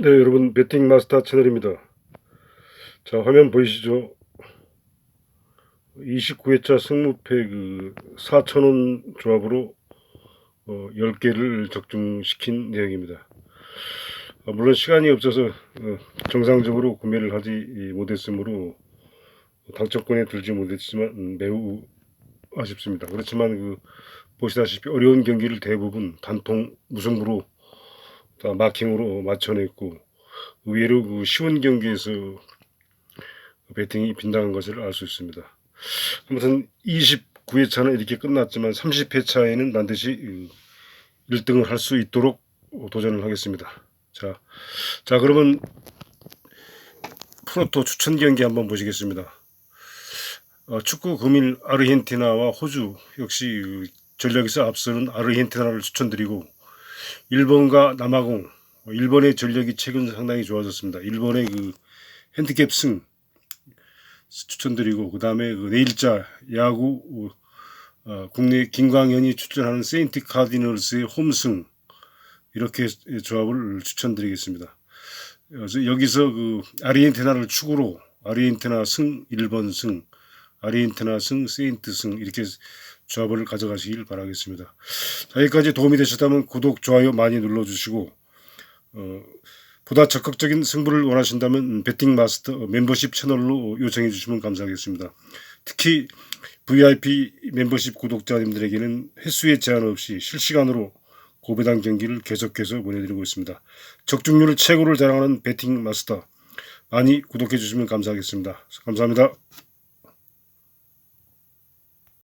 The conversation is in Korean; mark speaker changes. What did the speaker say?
Speaker 1: 네, 여러분 배팅 마스터 채널입니다. 자, 화면 보이시죠? 29회차 승무패 그 4,000원 조합으로 어, 10개를 적중시킨 내용입니다. 어, 물론 시간이 없어서 어, 정상적으로 구매를 하지 못했으므로 당첨권에 들지 못했지만 음, 매우 아쉽습니다. 그렇지만 그 보시다시피 어려운 경기를 대부분 단통 무승부로 다 마킹으로 맞춰냈고 의외로 그 쉬운 경기에서 배팅이 빈당한 것을 알 수 있습니다. 아무튼 29회차는 이렇게 끝났지만 30회차에는 반드시 1등을 할 수 있도록 도전을 하겠습니다. 자, 자 그러면 프로토 추천 경기 한번 보시겠습니다. 어, 축구 금일 아르헨티나와 호주 역시 전력에서 앞서는 아르헨티나를 추천드리고 일본과 남아공 일본의 전력이 최근 상당히 좋아졌습니다. 일본의 그 핸디캡 승 추천드리고 그 다음에 그 내일자 야구 어, 국내 김광현이 추천하는 세인트 카디널스의 홈승 이렇게 조합을 추천드리겠습니다. 그래서 여기서 그 아르헨티나를 축으로 아르헨티나 승 1번 승 아르헨티나 승 세인트 승 이렇게 조합을 가져가시길 바라겠습니다. 자, 여기까지 도움이 되셨다면 구독, 좋아요 많이 눌러주시고 어, 보다 적극적인 승부를 원하신다면 배팅 마스터 멤버십 채널로 요청해 주시면 감사하겠습니다. 특히 VIP 멤버십 구독자님들에게는 횟수에 제한 없이 실시간으로 고배당 경기를 계속해서 보내드리고 있습니다. 적중률 최고를 자랑하는 배팅 마스터 많이 구독해 주시면 감사하겠습니다. 감사합니다.